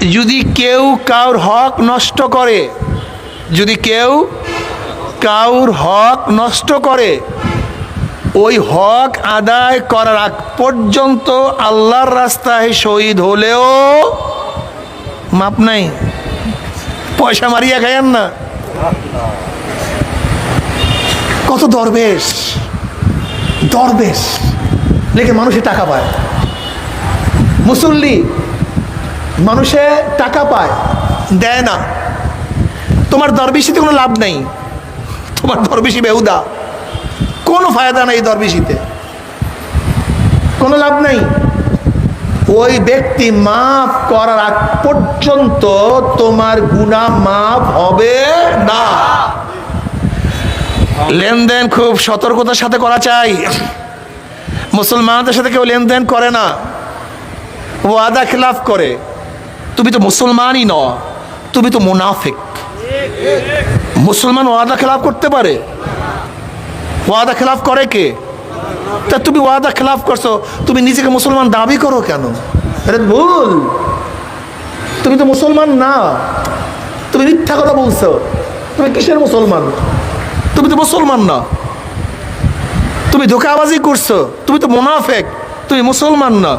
যদি কেউ কাউর হক নষ্ট করে, যদি কেউ কাউর হক নষ্ট করে, ওই হক আদায় করার আগ পর্যন্ত আল্লাহর রাস্তায় শহীদ হলেও মাপ নাই। পয়সা মারিয়া খাইয়েন না। কত দরবেশ। দরবেশ। লেখে মানুষে টাকা পায়। মুসল্লি মানুষে টাকা পায়, দেয় না। তোমার দরবেশিতে কোনো লাভ নেই। তোমার দরবেশি বেহুদা। কোনো ফায়দা নেই দরবেশিতে। কোনো লাভ নেই। ওই ব্যক্তি মাফ করার আগ পর্যন্ত তোমার গুণা মাফ হবে না। লেনদেন খুব সতর্কতার সাথে করা চাই। মুসলমানদের সাথে কেউ লেনদেন করে না। ওয়াদা খেলাফ করে। তুমি তো মুসলমানই ন তুমি তো মুনাফিক। মুসলমান ওয়াদা খেলাফ করতে পারে। ওয়াদা খেলাফ করে কে? তা তুমি ওয়াদা খেলাফ করছ, তুমি নিজেকে মুসলমান দাবি করো কেন? আরে ভুল। তুমি তো মুসলমান না, তুমি মিথ্যা কথা বলছো, তুমি কিসের মুসলমান? তুমি তো মুসলমান না। তুমি ধোকাবাজি করছ, তুমি তো মোনাফেক, তুমি মুসলমান না।